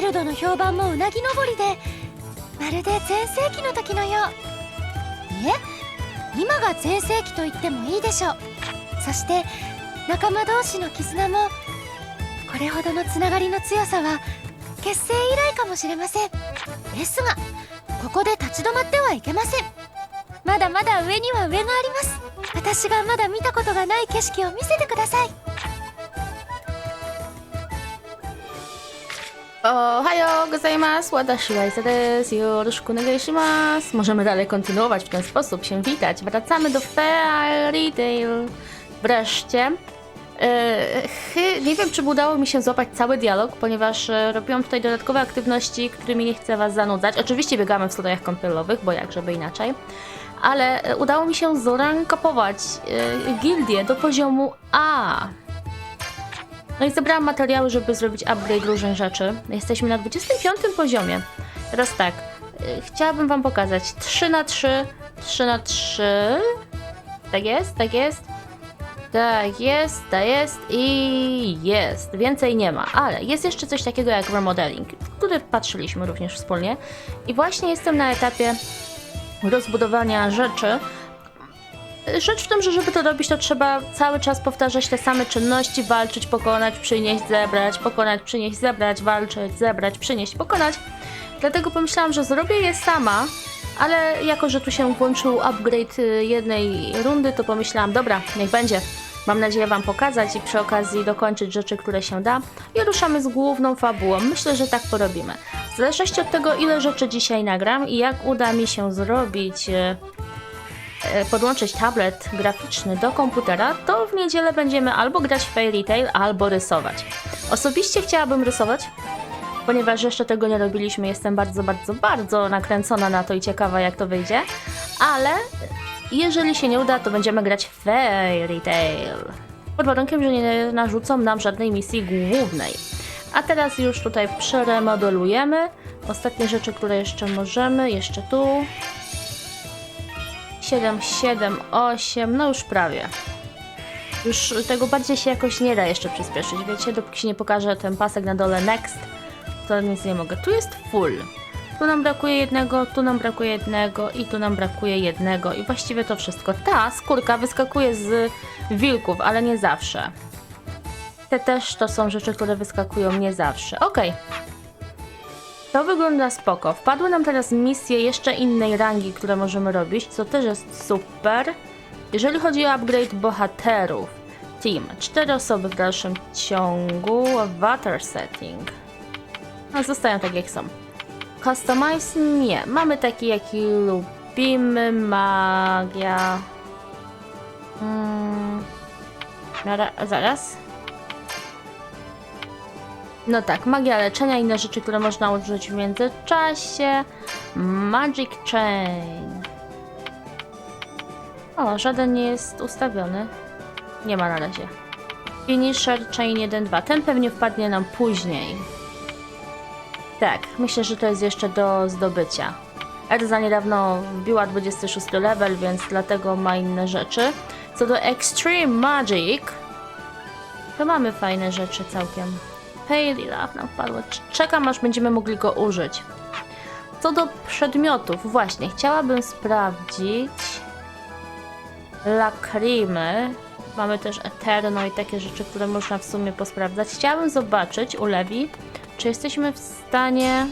ギルドの評判もうなぎ登りでまるで全盛期の時のよう。いえ今が全盛期と言ってもいいでしょう。そして仲間同士の絆もこれほどのつながりの強さは結成以来かもしれません。ですがここで立ち止まってはいけません。まだまだ上には上があります。私がまだ見たことがない景色を見せてください。Ohayo gozaimasu, watashi wa Isa desu, yoroshiku onegaishimasu. Możemy dalej kontynuować w ten sposób, się witać. Wracamy do Fairy Tail. Wreszcie. Chy- nie wiem, czy udało mi się złapać cały dialog, ponieważ e, robiłam tutaj dodatkowe aktywności, którymi nie chcę Was zanudzać. Oczywiście biegamy w strojach kąpielowych, bo jak żeby inaczej. Ale e, udało mi się zorankopować e, gildię do poziomu A. No i zebrałam materiały, żeby zrobić upgrade różnych rzeczy. Jesteśmy na 25 poziomie. Teraz tak, y, chciałabym wam pokazać 3 na 3 3 na 3 Tak jest, tak jest. Tak jest, tak jest i jest. Więcej nie ma, ale jest jeszcze coś takiego jak remodeling, który patrzyliśmy również wspólnie. I właśnie jestem na etapie rozbudowania rzeczy, Rzecz w tym, że żeby to robić, to trzeba cały czas powtarzać te same czynności, walczyć, pokonać, przynieść, zebrać, pokonać, przynieść, zebrać, walczyć, zebrać, przynieść, pokonać. Dlatego pomyślałam, że zrobię je sama, ale jako, że tu się włączył upgrade y, jednej rundy, to pomyślałam, dobra, niech będzie. Mam nadzieję Wam pokazać i przy okazji dokończyć rzeczy, które się da. I ruszamy z główną fabułą. Myślę, że tak porobimy. W zależności od tego, ile rzeczy dzisiaj nagram i jak uda mi się zrobić y, podłączyć tablet graficzny do komputera, to w niedzielę będziemy albo grać w Fairy Tail, albo rysować. Osobiście chciałabym rysować, ponieważ jeszcze tego nie robiliśmy. Jestem bardzo, bardzo, bardzo nakręcona na to i ciekawa, jak to wyjdzie. Ale jeżeli się nie uda, to będziemy grać w Fairy Tail. Pod warunkiem, że nie narzucą nam żadnej misji głównej. A teraz już tutaj przeremodelujemy. Ostatnie rzeczy, które jeszcze możemy, jeszcze tu. 7, 7, 8, no już prawie. Już tego bardziej się jakoś nie da jeszcze przyspieszyć, wiecie? Dopóki się nie pokaże ten pasek na dole next, to nic nie mogę. Tu jest full. Tu nam brakuje jednego, tu nam brakuje jednego i tu nam brakuje jednego i właściwie to wszystko. Ta skórka wyskakuje z wilków, ale nie zawsze. Te też to są rzeczy, które wyskakują nie zawsze. Okej. To wygląda spoko. Wpadły nam teraz misje jeszcze innej rangi, które możemy robić, co też jest super. Jeżeli chodzi o upgrade bohaterów, team, cztery osoby w dalszym ciągu, water setting. No, zostają tak jak są. Customize? Nie. Mamy taki, jaki lubimy. Magia. Hmm. Zaraz. No tak, magia leczenia, inne rzeczy, które można użyć w międzyczasie. Magic Chain. O, żaden nie jest ustawiony. Nie ma na razie. Finisher Chain 1-2. Ten pewnie wpadnie nam później. Tak, myślę, że to jest jeszcze do zdobycia. Erza niedawno wbiła 26 level, więc dlatego ma inne rzeczy. Co do Extreme Magic, to mamy fajne rzeczy całkiem. Hail Love nam wpadło. Czekam aż będziemy mogli go użyć. Co do przedmiotów, właśnie, chciałabym sprawdzić lakrimy. Mamy też Eterno i takie rzeczy, które można w sumie posprawdzać. Chciałabym zobaczyć u Lewi, czy jesteśmy w stanie...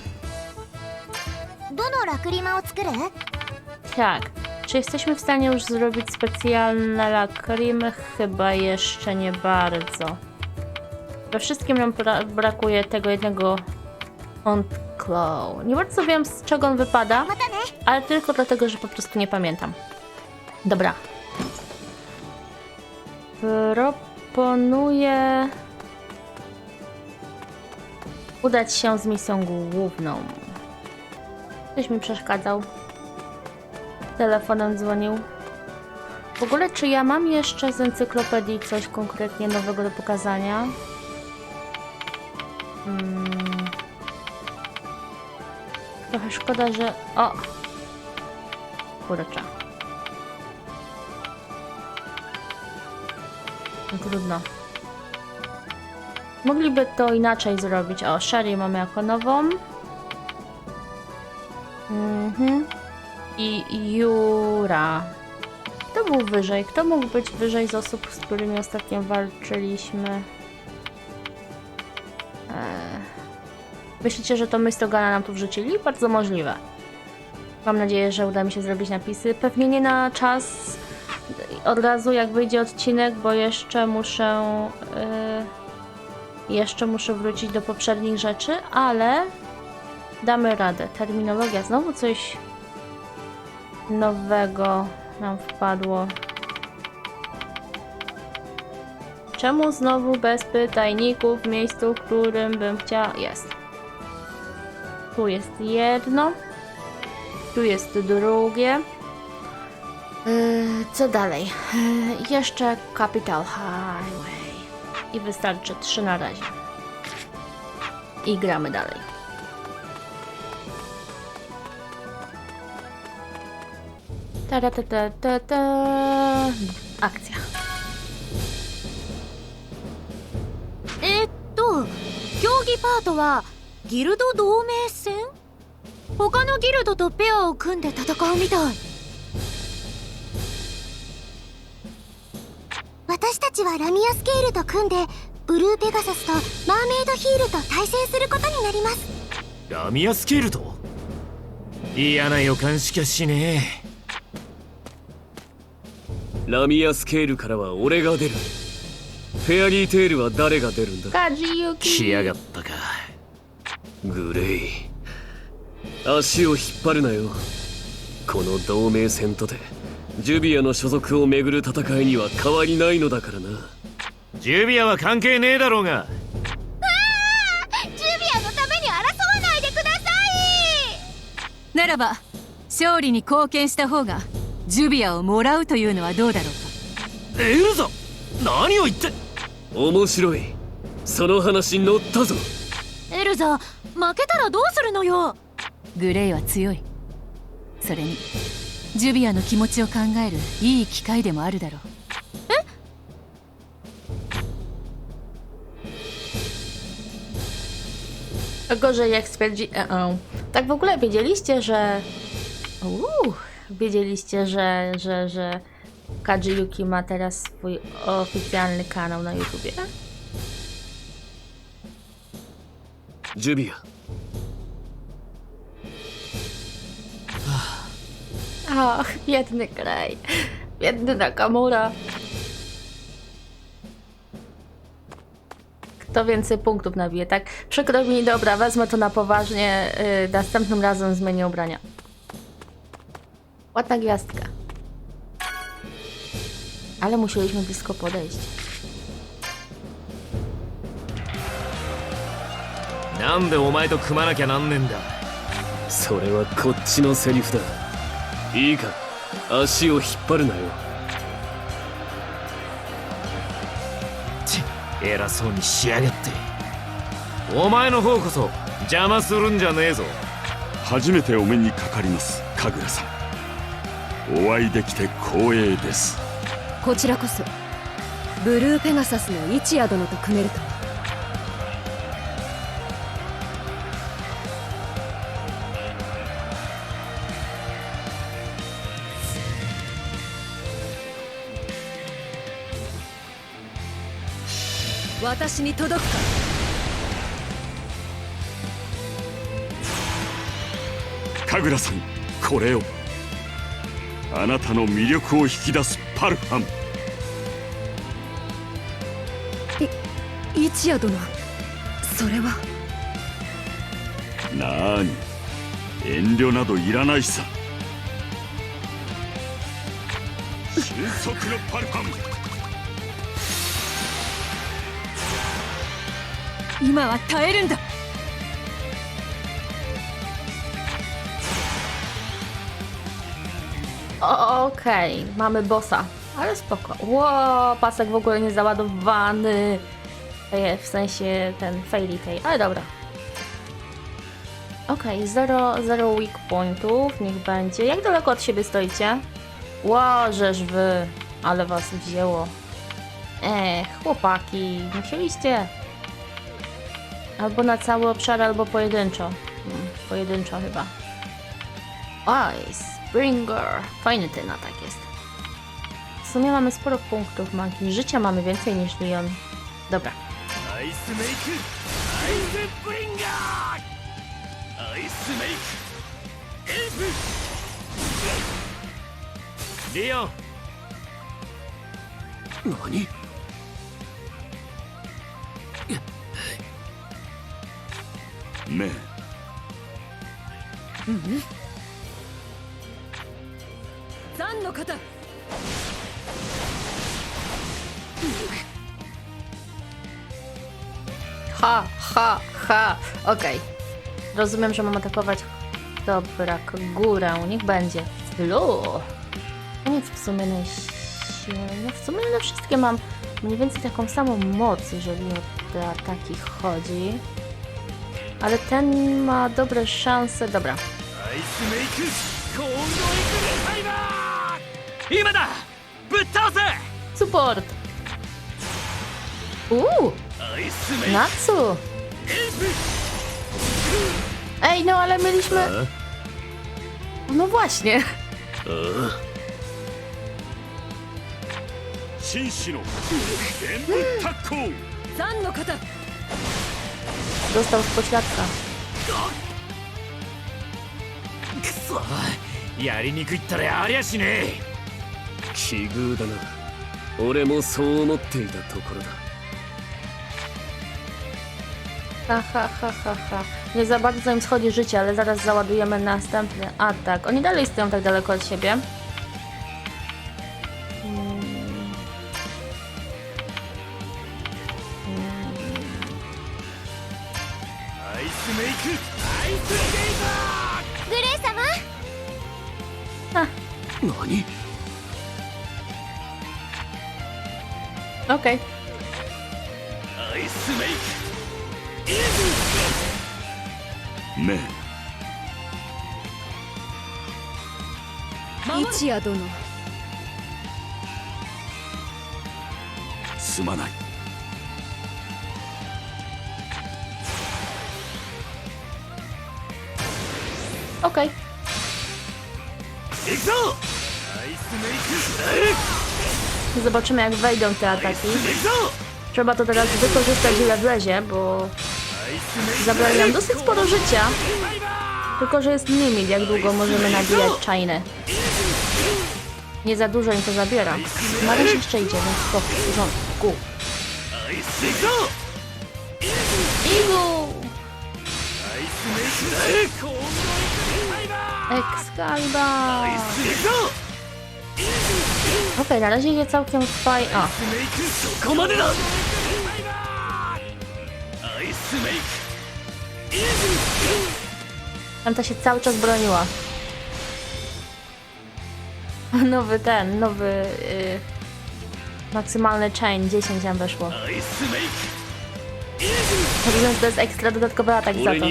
Tak. Czy jesteśmy w stanie już zrobić specjalne lakrimy? Chyba jeszcze nie bardzo. We wszystkim nam brakuje tego jednego Claw. Nie bardzo wiem z czego on wypada, ale tylko dlatego, że po prostu nie pamiętam. Dobra. Proponuję udać się z misją główną. Ktoś mi przeszkadzał. Telefonem dzwonił. W ogóle, czy ja mam jeszcze z encyklopedii coś konkretnie nowego do pokazania? Hmm. Trochę szkoda, że... O! Kurczę. No Trudno. Mogliby to inaczej zrobić. O, Sherry mamy jako nową. Mhm. I Jura. Kto był wyżej? Kto mógł być wyżej z osób, z którymi ostatnio walczyliśmy? Myślicie, że to my nam tu wrzucili? Bardzo możliwe. Mam nadzieję, że uda mi się zrobić napisy. Pewnie nie na czas od razu jak wyjdzie odcinek, bo jeszcze muszę yy, jeszcze muszę wrócić do poprzednich rzeczy, ale damy radę. Terminologia, znowu coś nowego nam wpadło. Czemu znowu bez pytajników w miejscu, w którym bym chciała... Jest. Tu jest jedno. Tu jest drugie. Yy, co dalej? Yy, jeszcze Capital Highway. I wystarczy trzy na razie. I gramy dalej. Ta ta ta ta ta ta. Akcja. えっと競技パートは ギルド同盟戦？他のギルドとペアを組んで戦うみたい。私たちはラミアスケールと組んでブルーペガサスとマーメイドヒールと対戦することになります。ラミアスケールと？嫌な予感しかしねラミアスケールからは俺が出る。フェアリーテールは誰が出るんだ？来.やがったかグレイ。足を引っ張るなよ。この同盟戦とてジュビアの所属をめぐる戦いには変わりないのだからな。ジュビアは関係ねえだろうが。ジュビアのために争わないでください！ならば勝利に貢献した方がジュビアをもらうというのはどうだろうか？エルザ何を言って！面白い。その話乗ったぞ。エルザ負けたらどうするのよグレイは強いそれにジュビアの気持ちを考えるいい機会でもあるだろう Gorzej jak stwierdzi... E -e. Tak w ogóle wiedzieliście, że... Uuu, wiedzieliście, że, że, że Kaji Yuki ma teraz swój oficjalny kanał na YouTubie? ジュビア Ach, biedny kraj. Biedny Nakamura. Kto więcej punktów nabije, tak? Przykro mi, dobra, wezmę to na poważnie. Yy, następnym razem zmienię ubrania. Ładna gwiazdka. Ale musieliśmy blisko podejść. なんでお前と組まなきゃなんねえんだ。それはこっちのセリフだ。いいか足を引っ張るなよ。チッ偉そうにしやがって。お前の方こそ邪魔するんじゃねえぞ。初めてお目にかかります神楽さん。お会いできて光栄です。こちらこそブルーペガサスの一夜殿と組めると私に届くか。神楽さんこれをあなたの魅力を引き出すパルファン一夜殿。それは。なーに。遠慮などいらないさ。俊足のパルファン今は耐えるんだ O, Okej, mamy bossa, ale spoko. Ło, pasek w ogóle nie załadowany. E, W sensie ten fairy tail, ale dobra. Okej, zero, zero weak pointów, niech będzie. Jak daleko od siebie stoicie? Łożesz wy, ale was wzięło. E, chłopaki, musieliście. Albo na cały obszar, albo pojedynczo. Mm, pojedynczo chyba. Oj, Springer. Fajny ten atak jest. W sumie mamy sporo punktów magii. Życia mamy więcej niż Leon. Dobra. Ice Make! Ice Bringer! Ice Make! Elf! Leon! Nani? ブリンガーアイスメイクエイプリオン何メン残の方 Ha, ha, ha. Okej. Rozumiem, że mam atakować. Dobra, górę. Niech będzie. Flu. To nic w sumie najsilniejsze. W sumie na wszystkie mam mniej więcej taką samą moc, jeżeli o te ataki chodzi. Ale ten ma dobre szanse. Dobra. Support! Uuu! Natsu! Ej, no ale mieliśmy... E? No właśnie. Zan no kata! Dostał z pośladka. くそやりにくいったらありゃしねえ奇遇だな俺もそう思っていたところだ Ha, ha, ha, ha, ha. Nie za bardzo im schodzi życie, ale zaraz załadujemy następny atak. Oni dalej stoją tak daleko od siebie. 何？オッケーアイスメイクイーメン一夜殿。すまない。オッケー Zobaczymy jak wejdą te ataki. Trzeba to teraz wykorzystać ile wlezie, bo zabrali nam dosyć sporo życia. Tylko, że jest limit, jak długo możemy nabijać czajne. Nie za dużo im to zabiera. Maryś jeszcze idzie, więc to w porządku. Igu! Excalibur! Okej, okay, na razie idzie całkiem fajnie. O! Tamta się cały czas broniła. Nowy ten, nowy... Yy, maksymalny chain, 10 nam weszło. Rozumiem, że to jest ekstra dodatkowy atak za to.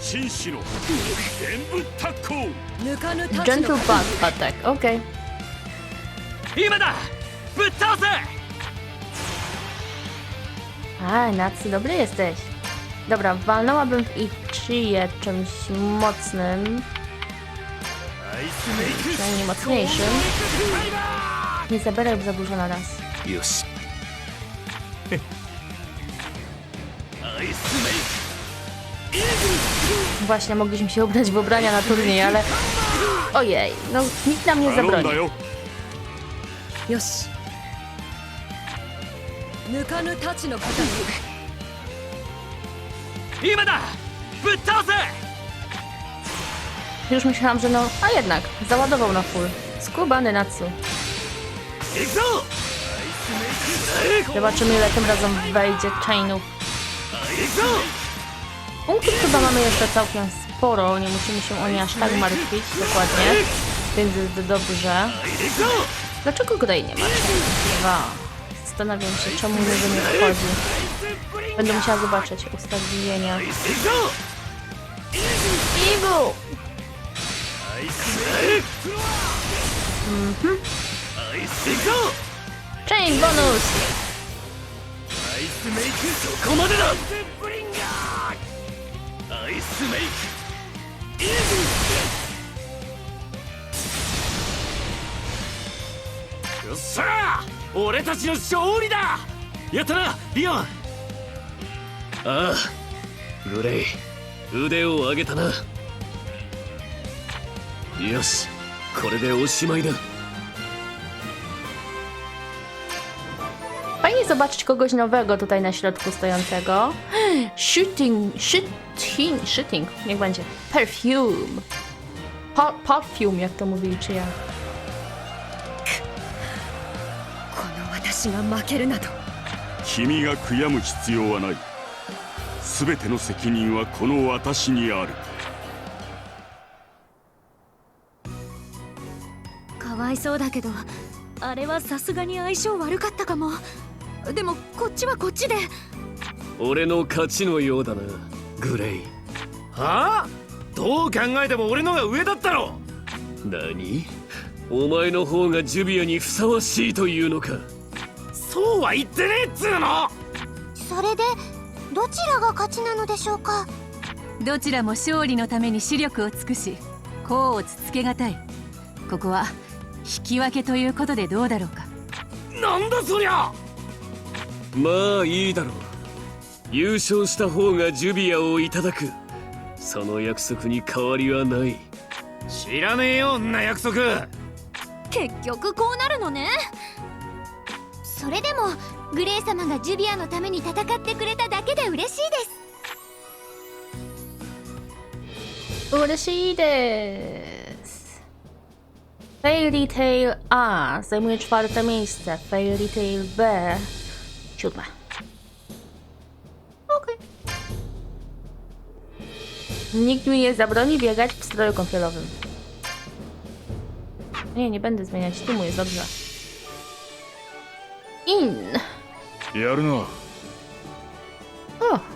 紳士の全部タッコー抜かぬ太刀 Gentle の Path Attack, okej. 今だぶっ倒せ A, Nacy, dobry jesteś. Dobra, walnęłabym w ich czyje czymś mocnym, アイスメイク przynajmniej mocniejszym. Nie zabieraj za dużo na raz. よしアイスメイ Właśnie mogliśmy się ubrać w ubrania na turniej, ale... Ojej, no nikt nam nie zabroni. Już. Nukanu no kata. Ima da! Już myślałam, że no... A jednak, załadował na full. Skubany Natsu. Zobaczymy ile tym razem wejdzie chainów. Punktów chyba mamy jeszcze całkiem sporo, nie musimy się o nie aż tak martwić dokładnie, więc jest dobrze. Dlaczego Grey nie ma? Dwa. Zastanawiam się, czemu nie nie wchodzi. Będę musiała zobaczyć ustawienia. Igu! Mhm. Chain bonus! イスメイクそこまでだブリンガーアイスメイクイズよっしゃー俺たちの勝利だやったなリオンああグレイ腕を上げたなよしこれでおしまいだ Fajnie zobaczyć kogoś nowego tutaj na środku stojącego. shooting shooting shooting 没关系，perfume perfume 要怎么读这样？この私が負けるなど。君が悔やむ必要はない。すべての責任はこの私にある。かわいそうだけど、あれはさすがに相性悪かったかも。でもこっちはこっちで。俺の勝ちのようだなグレイ。はあ？どう考えても俺のが上だったろ何？お前の方がジュビアにふさわしいというのか？そうは言ってねえっつうの！それでどちらが勝ちなのでしょうか？どちらも勝利のために視力を尽くし功をつつけがたい。ここは引き分けということでどうだろうか。なんだそりゃ！まあいいだろう優勝した方がジュビアをいただく。その約束に変わりはない。知らねえよんな約束。結局こうなるのね。それでもグレイ様がジュビアのために戦ってくれた da けで嬉しいです。嬉しいです。Fairy A czwarte miejsce, Fairy Tail B siódme. Nikt mi nie zabroni biegać w stroju kąpielowym. Nie, nie będę zmieniać tłumu, jest dobrze. In. やるな O.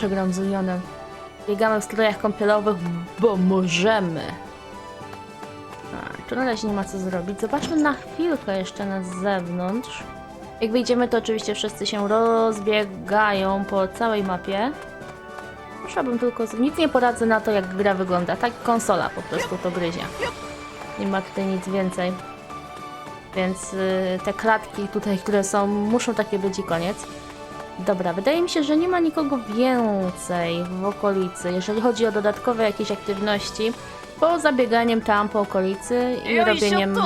Przegram z Unionem. Biegamy w strojach kąpielowych, bo możemy. A, tu na razie nie ma co zrobić. Zobaczmy na chwilkę jeszcze na zewnątrz. Jak wyjdziemy, to oczywiście wszyscy się rozbiegają po całej mapie. Musiałabym tylko... Nic nie poradzę na to, jak gra wygląda. Tak konsola po prostu to gryzie. Nie ma tutaj nic więcej. Więc y, te klatki tutaj, które są, muszą takie być i koniec. Dobra, wydaje mi się, że nie ma nikogo więcej w okolicy, jeżeli chodzi o dodatkowe jakieś aktywności, poza bieganiem tam po okolicy i robieniem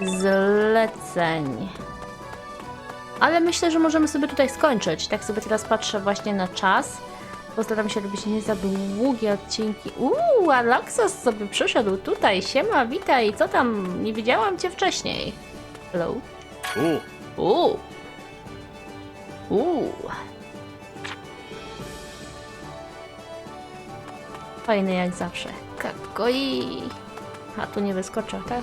zleceń. Ale myślę, że możemy sobie tutaj skończyć. Tak sobie teraz patrzę właśnie na czas. Postaram się robić nie za długie odcinki. Uuu, Aloxos sobie przyszedł tutaj. Siema, witaj. Co tam? Nie widziałam cię wcześniej. Hello? おう Uuu. Uuu. Fajny jak zawsze. Kakoi. A tu nie wyskoczę, tak?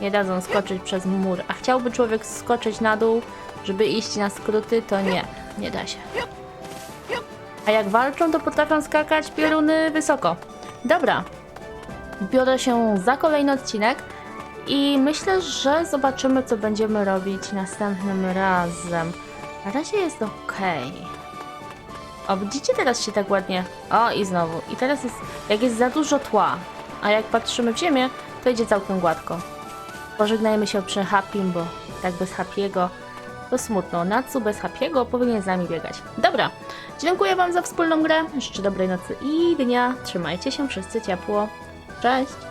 Nie dadzą skoczyć przez mur. A chciałby człowiek skoczyć na dół, żeby iść na skróty, to nie. Nie da się. A jak walczą, to potrafią skakać pioruny wysoko. Dobra. Biorę się za kolejny odcinek. I myślę, że zobaczymy, co będziemy robić następnym razem. Na razie jest ok. O, widzicie, teraz się tak ładnie. O, i znowu. I teraz jest, jak jest za dużo tła, a jak patrzymy w ziemię, to idzie całkiem gładko. Pożegnajmy się przy Happym, bo tak bez Happy'ego to smutno. Natsu bez Happy'ego powinien z nami biegać. Dobra, dziękuję Wam za wspólną grę. Życzę dobrej nocy i dnia. Trzymajcie się wszyscy ciepło. Cześć!